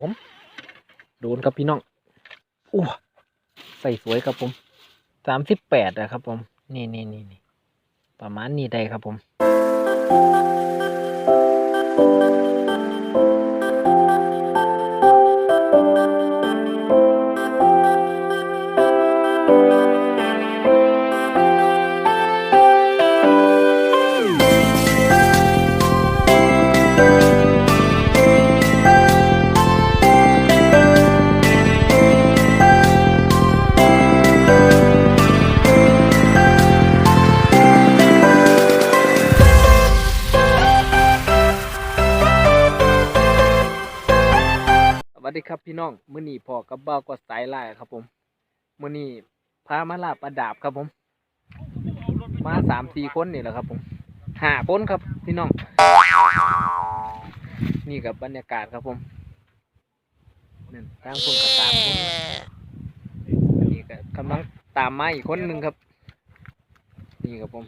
ผมโดนครับพี่น้องอู้ใส่สวยครับผมสามสิบแปดนะครับผม นี่นี่นี่ประมาณนี้ได้ครับผม วัสดีครับพี่น้องมื้อนี้พ่อกับบ้าวก็สายล่าครับผมมื้อนี้พามาลาประดาบครับผม มาสามสี่คนนี่แหละครับ ผมห้าคนครับพี่น้อง นี่กับบรรยากาศครับผมนั่นทางคนกับตามคนนนี้ก็กำลังตามมาอีกคนหนึ่งครับ นี่ครับผม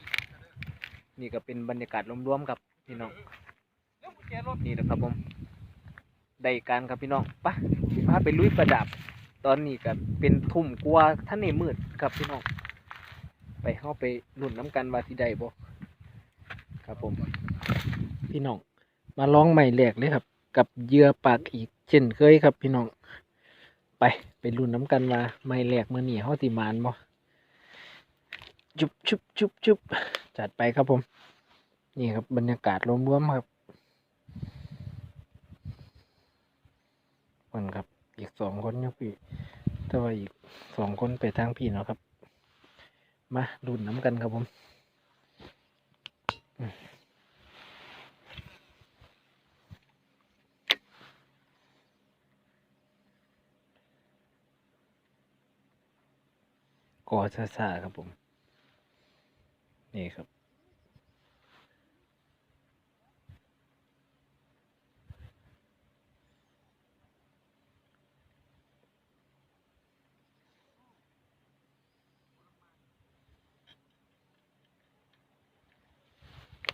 นี่ก็เป็นบรรยากาศรวมๆครับพี่น้องนี่แหละครับผม ได้การครับพี่น้องปะสิพาไปลุยประดับ ตอนนี้ก็เป็นทุ่มกลัวท่านในมืดครับพี่น้อง ไปเข้าไปหลุ่นน้ำกันว่าสิได้บ่ครับผม พี่น้อง มาลองใหม่แหลกเลยครับ กับเหยื่อปากอีกเช่นเคยครับพี่น้อง ไปไปลุ่นน้ำกันว่าใหม่แหลกเมื่อนี้เขาสิมานบ่จุบชุบชุบชุบจัดไปครับผม นี่ครับบรรยากาศรวมๆครับ คนครับ อีกสองคนเนี่ยพี่แต่ว่าอีกสองคนไปทางพี่เนาะครับ มาดุนน้ำกันครับผมอืมกอซาซาครับผม นี่ครับ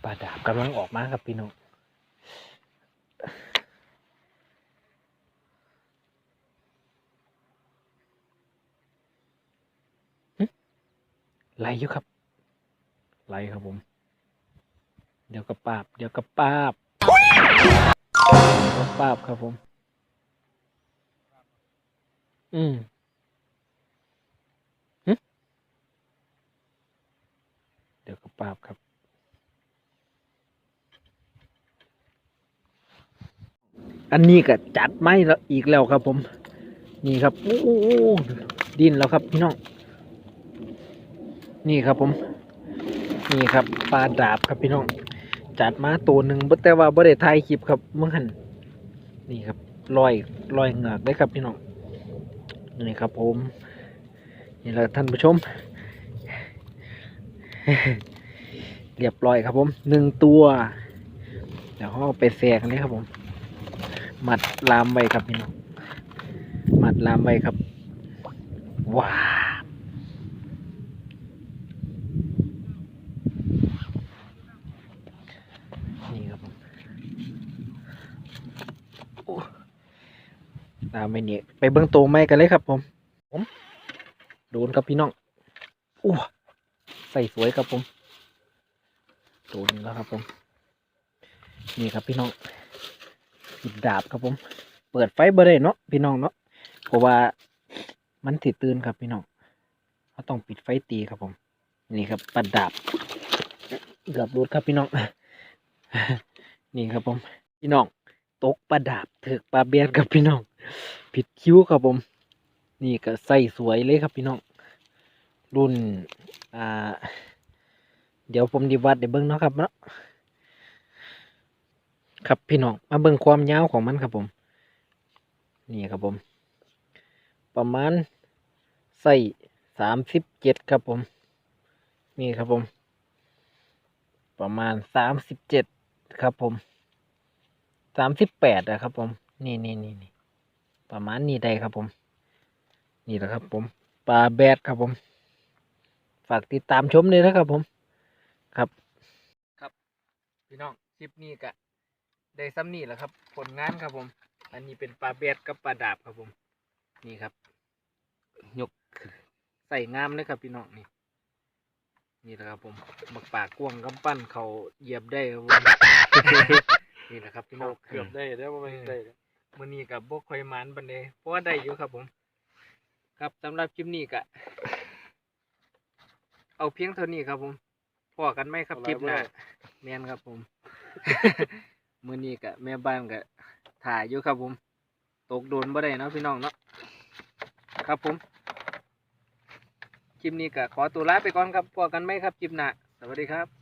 ปลาดาบกำลังออกมาครับพี่น้องไหลอยู่ครับไหลครับผม เดี๋ยวกระปาบ เดี๋ยวกระปาบเดี๋ยวกระปาบครับผม อืมเดี๋ยวกระปาบครับ อันนี้ก็จัดไม่แล้วอีกแล้วครับผม นี่ครับโอ้ดินแล้วครับพี่น้อง นี่ครับผม นี่ครับปลาดาบครับพี่น้อง จัดมาตัวหนึ่งบ่แต่ว่าบ่ได้ถ่ายคลิปครับเมื่อหันนี่ครับลอยลอยเหงือกได้ครับพี่น้อง นี่ครับผม นี่แหละท่านผู้ชม เรียบร้อยครับผมหนึ่งตัวเดี๋ยวเขาเอาไปแสกเลยครับผม มัดลามไว้ครับพี่น้องมัดลามไว้ครับ ว้านี่ครับผมโอ้ลามไว้นี่ไปเบิ้องโตวไม่กันเลยครับผม ผมโดนครับพี่น้องอู้ใส่สวยครับผมโดนแล้วครับผม นี่ครับพี่น้อง ปิดดาบครับผม เปิดไฟบ่ได้เนาะพี่น้องเนาะเพราะว่ามันติดตื่นครับพี่น้องเราต้องปิดไฟตีครับผม นี่ครับปัดดาบเกือบรูดครับพี่น้องนี่ครับผม พี่น้องตกปลาดาบถือกปลาเบียนครับพี่น้อง ผิดคิ้วครับผม นี่ก็ใส่สวยเลยครับพี่น้อง รุ่น อ่า เดี๋ยวผมดีวัดเดี๋ยวเบิ้งเนาะครับเนาะ ครับพี่น้องมาเบิ่งความยาวของมันครับผม นี่ครับผม ประมาณใส่สามสิบเจ็ดครับผม นี่ครับผม ประมาณสามสิบเจ็ดครับผมสามสิบแปดนะครับผม นี่นี่นี่นี่ประมาณนี้ได้ครับผม นี่แหละครับผมปลาแบดครับผม ฝากติดตามชมเลยนะครับผม ครับ ครับ พี่น้องคลิปนี้กะ ได้ซ้ำนี่แหละครับ ผลงานครับผม อันนี้เป็นปลาเบดกับปลาดาบครับผม นี่ครับ ยกใส่งามเลยครับพี่น้องนี่ นี่แหละครับผมหมักปากกวางกำปั้นเขาเหยียบได้ครับผม นี่แหละครับพี่น้อง เกือบได้แล้วว่ามันได้มื่อนี้กับบกคอยหมันบันเดเพราะว่าได้อยู่ครับผม ครับสำหรับคลิปนี้ก็เอาเพียงเท่านี้ครับผมพอกันไหมครับคลิปหน้าแมนครับผม มื่อนี้ก็แม่บ้านก็ถ่ายอยู่ครับผม ตกโดนบ่ได้เนาะพี่น้องเนาะครับผมคลิปนี้ก็ขอตัวลาไปก่อนครับพบกันไหมครับคลิปหน้าสวัสดีครับ